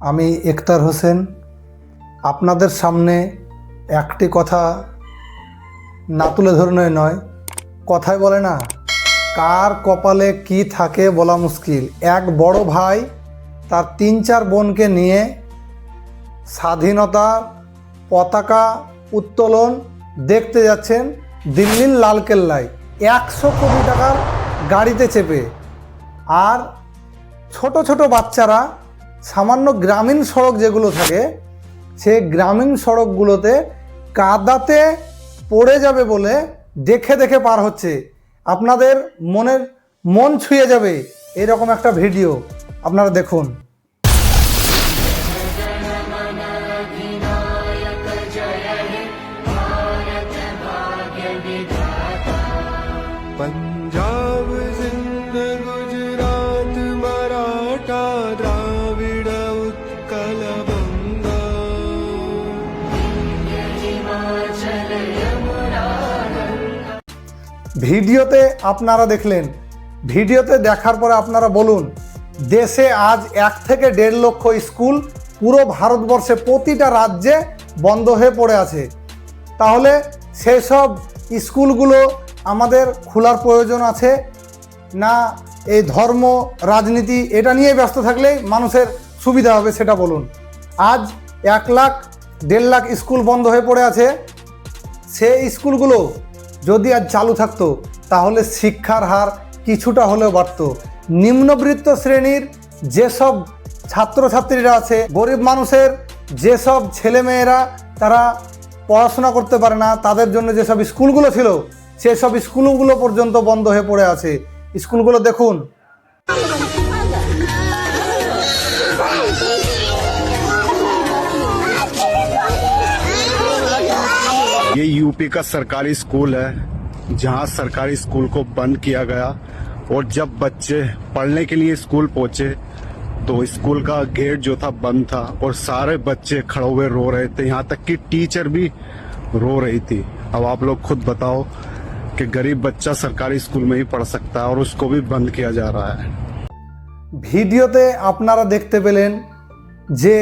আমি একতার হোসেন। আপনাদের সামনে একটি কথা না তুলে ধরনে নয়। কথায় বলে না, কার কপালে কি থাকে বলা মুশকিল। এক বড় ভাই তার তিন চার বোনকে নিয়ে স্বাধীনতা পতাকা উত্তোলন দেখতে যাচ্ছেন দিল্লির লালকেল্লায়। একশো কোটি টাকার গাড়িতে চেপে। আর ছোট ছোট বাচ্চারা সামান্য গ্রামীণ সড়ক যেগুলো থাকে সে গ্রামীণ সড়কগুলোতে কাদাতে পড়ে যাবে বলে দেখে দেখে পার হচ্ছে। আপনাদের মনের মন ছুঁয়ে যাবে। এরকম একটা ভিডিও আপনারা দেখুন। ভিডিওতে আপনারা দেখলেন। ভিডিওতে দেখার পরে আপনারা বলুন, দেশে আজ এক থেকে দেড় লক্ষ স্কুল পুরো ভারতবর্ষে প্রতিটা রাজ্যে বন্ধ হয়ে পড়ে আছে। তাহলে সেসব স্কুলগুলো আমাদের খোলার প্রয়োজন আছে না এই ধর্ম, রাজনীতি, এটা নিয়ে ব্যস্ত থাকলেই মানুষের সুবিধা হবে সেটা বলুন। আজ এক লাখ, দেড় লাখ স্কুল বন্ধ হয়ে পড়ে আছে। সেই স্কুলগুলো যদি আজ চালু থাকতো, তাহলে শিক্ষার হার কিছুটা হলেও বাড়ত। নিম্নবৃত্ত শ্রেণির যেসব ছাত্রছাত্রীরা আছে, গরিব মানুষের যেসব ছেলেমেয়েরা, তারা পড়াশোনা করতে পারে না, তাদের জন্য যেসব স্কুলগুলো ছিল, সেসব স্কুলগুলো পর্যন্ত বন্ধ হয়ে পড়ে আছে। স্কুলগুলো দেখুন। ये यूपी का सरकारी स्कूल है जहां सरकारी स्कूल को बंद किया गया और जब बच्चे पढ़ने के लिए स्कूल पहुंचे तो स्कूल का गेट जो था बंद था और सारे बच्चे खड़े हुए रो रहे थे यहाँ तक कि टीचर भी रो रही थी अब आप लोग खुद बताओ कि गरीब बच्चा सरकारी स्कूल में ही पढ़ सकता है और उसको भी बंद किया जा रहा है ভিডিওতে আপনারা দেখতে পেলেন যে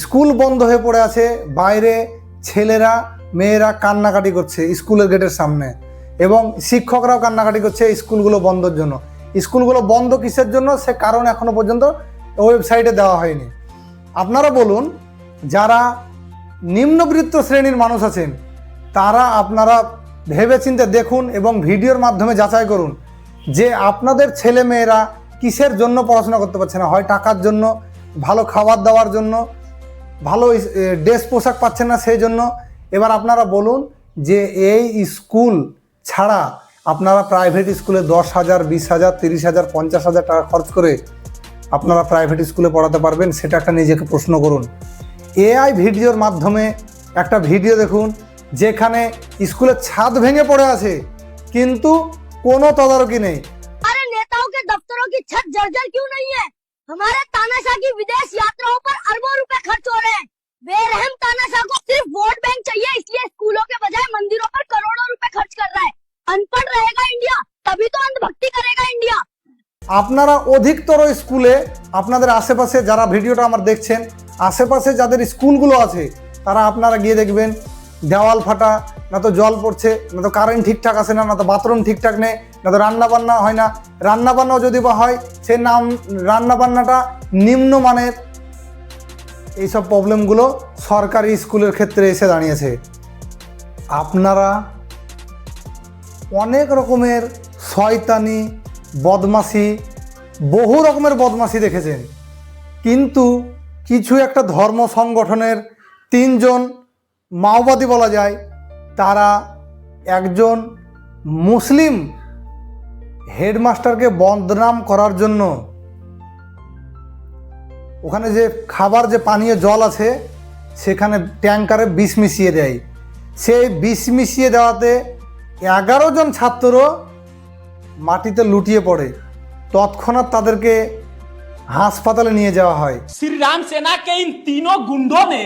স্কুল বন্ধ হয়ে পড়ে আছে বাইরে ছেলেরা মেয়েরা কান্নাকাটি করছে স্কুলের গেটের সামনে এবং শিক্ষকরাও কান্নাকাটি করছে স্কুলগুলো বন্ধর জন্য। স্কুলগুলো বন্ধ কিসের জন্য? সে কারণ এখনও পর্যন্ত ওয়েবসাইটে দেওয়া হয়নি। আপনারা বলুন, যারা নিম্নবৃত্ত শ্রেণির মানুষ আছেন, তারা আপনারা ভেবেচিন্তে দেখুন এবং ভিডিওর মাধ্যমে যাচাই করুন যে আপনাদের ছেলে মেয়েরা কিসের জন্য পড়াশোনা করতে পারছে না। হয় টাকার জন্য, ভালো খাবার দাওয়ার জন্য, ভালো ড্রেস পোশাক পাচ্ছে না সেই জন্য এবার আপনারা বলুন যে এই স্কুল ছাড়া আপনারা প্রাইভেট স্কুলে দশ হাজার বিশ হাজার তিরিশ হাজার পঞ্চাশ হাজার টাকা খরচ করে আপনারা প্রাইভেট স্কুলে পড়াতে পারবেন সেটা একটা নিজেকে প্রশ্ন করুন এআই ভিডিওর মাধ্যমে একটা ভিডিও দেখুন যেখানে স্কুলের ছাদ ভেঙে পড়ে আছে কিন্তু কোনো তদারকি নেই हमारे नेताओं के दफ्तरों की छत जर्जर क्यों नहीं है हमारे तानाशाह की विदेश यात्राओं पर अरबों আপনারা অধিকতর স্কুলে আপনাদের আশেপাশে যারা ভিডিওটা আমার দেখছেন, আশেপাশে যাদের স্কুলগুলো আছে, তারা আপনারা গিয়ে দেখবেন, দেওয়াল ফাটা, না তো জল পড়ছে, না তো কারেন্ট ঠিকঠাক আসে না না তো বাথরুম ঠিকঠাক নেই, না তো রান্না বান্না হয় না। রান্না বান্নাও যদি বা হয় সেই নাম, রান্নাবান্নাটা নিম্নমানের এইসব প্রবলেমগুলো সরকারি স্কুলের ক্ষেত্রে এসে দাঁড়িয়েছে। আপনারা অনেক রকমের শয়তানি বদমাশি, বহু রকমের বদমাশি দেখেছেন। কিন্তু কিছু একটা ধর্ম সংগঠনের তিনজন মাওবাদী বলা যায়, তারা একজন মুসলিম হেডমাস্টারকে বদনাম করার জন্য ওখানে যে খাবার, যে পানীয় জল আছে, সেখানে ট্যাঙ্কারে বিষ মিশিয়ে দেয়। সেই বিষ মিশিয়ে দেওয়াতে এগারো জন ছাত্র মাটিতে লুটিয়ে পড়ে তৎক্ষণাৎ তাদেরকে হাসপাতালে নিয়ে যাওয়া হয় श्री राम सेना के इन तीनों गुंडों ने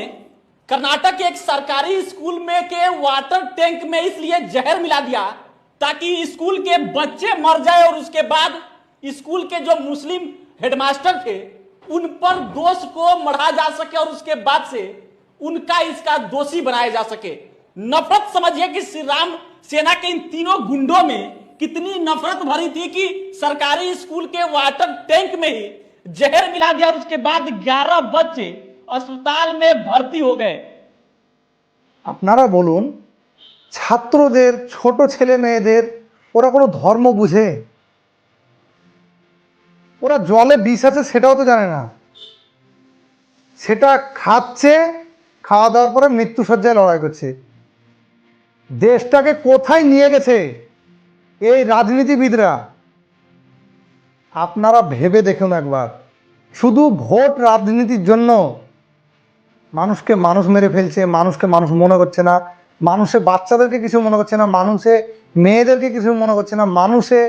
कर्नाटक के एक सरकारी स्कूल में के वाटर टैंक में इसलिए जहर मिला दिया ताकि स्कूल के बच्चे मर जाए और उसके बाद स्कूल के जो मुस्लिम हेडमास्टर थे उन पर दोष को मढ़ा जा सके और उसके बाद से उनका इसका दोषी बनाया जा सके नफरत समझिए कि श्री राम सेना के इन तीनों गुंडों में कितनी नफरत भरी थी कि सरकारी स्कूल के वाटर टैंक में ही जहर मिला दिया और उसके बाद 11 बच्चे अस्पताल में भर्ती हो गए আপনারা বলুন ছাত্রদের ছোট ছেলে মেয়েদের ওরা কোনো ধর্ম বুঝে ওরা জলে বিষ আছে সেটাও তো জানে না সেটা খাচ্ছে খাওয়া দাওয়ার পরে মৃত্যুসজ্জায় লড়াই করছে দেশটাকে কোথায় নিয়ে গেছে এই রাজনীতিবিদরা, আপনারা ভেবে দেখুন একবার। শুধু ভোট রাজনীতির জন্য মানুষকে মানুষ মেরে ফেলছে, মানুষকে মানুষ মনে করছে না, মানুষে বাচ্চাদেরকে কিছু মনে করছে না, মানুষে মেয়েদেরকে কিছু মনে করছে না, মানুষে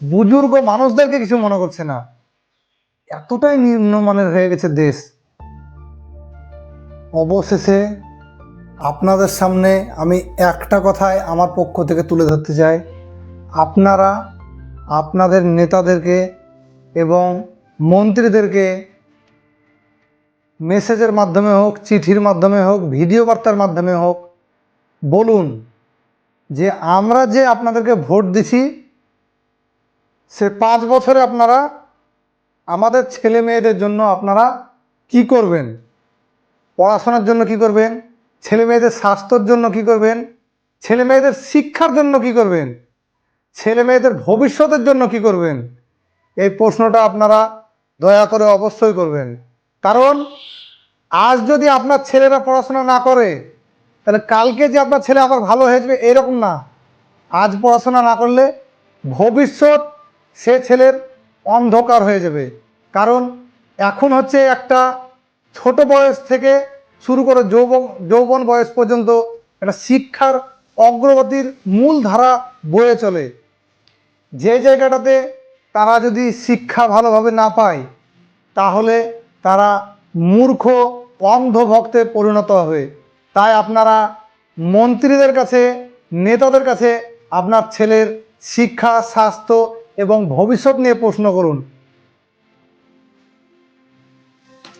বুজুর্গ মানুষদেরকে কিছু মনে করছে না। এতটাই নিম্নমানের হয়ে গেছে দেশ। অবশেষে আপনাদের সামনে আমি একটা কথায় আমার পক্ষ থেকে তুলে ধরতে চাই। আপনারা, আপনাদের নেতাদেরকে এবং মন্ত্রীদেরকে মেসেজের মাধ্যমে হোক, চিঠির মাধ্যমে হোক, ভিডিও বার্তার মাধ্যমে হোক, বলুন যে আমরা যে আপনাদেরকে ভোট দিছি, সে পাঁচ বছরে আপনারা আমাদের ছেলে মেয়েদের জন্য আপনারা কি করবেন? পড়াশোনার জন্য কি করবেন? ছেলে মেয়েদের স্বাস্থ্যর জন্য কি করবেন? ছেলে মেয়েদের শিক্ষার জন্য কি করবেন? ছেলে মেয়েদের ভবিষ্যতের জন্য কি করবেন? এই প্রশ্নটা আপনারা দয়া করে অবশ্যই করবেন। কারণ, আজ যদি আপনার ছেলেরা পড়াশোনা না করে, তাহলে কালকে যে আপনার ছেলে আবার ভালো হয়ে যাবে, এরকম না। আজ পড়াশোনা না করলে ভবিষ্যৎ সে ছেলের অন্ধকার হয়ে যাবে। কারণ, এখন হচ্ছে একটা ছোট বয়স থেকে শুরু করে যৌবন যৌবন বয়স পর্যন্ত একটা শিক্ষার অগ্রগতির মূল ধারা বয়ে চলে। যে জায়গাটাতে তারা যদি শিক্ষা ভালোভাবে না পায়, তাহলে তারা মূর্খ, অন্ধ ভক্তে পরিণত হবে। তাই আপনারা মন্ত্রীদের কাছে, নেতাদের কাছে আপনার ছেলের শিক্ষা, স্বাস্থ্য এবং ভবিষ্যৎ নিয়ে প্রশ্ন করুন।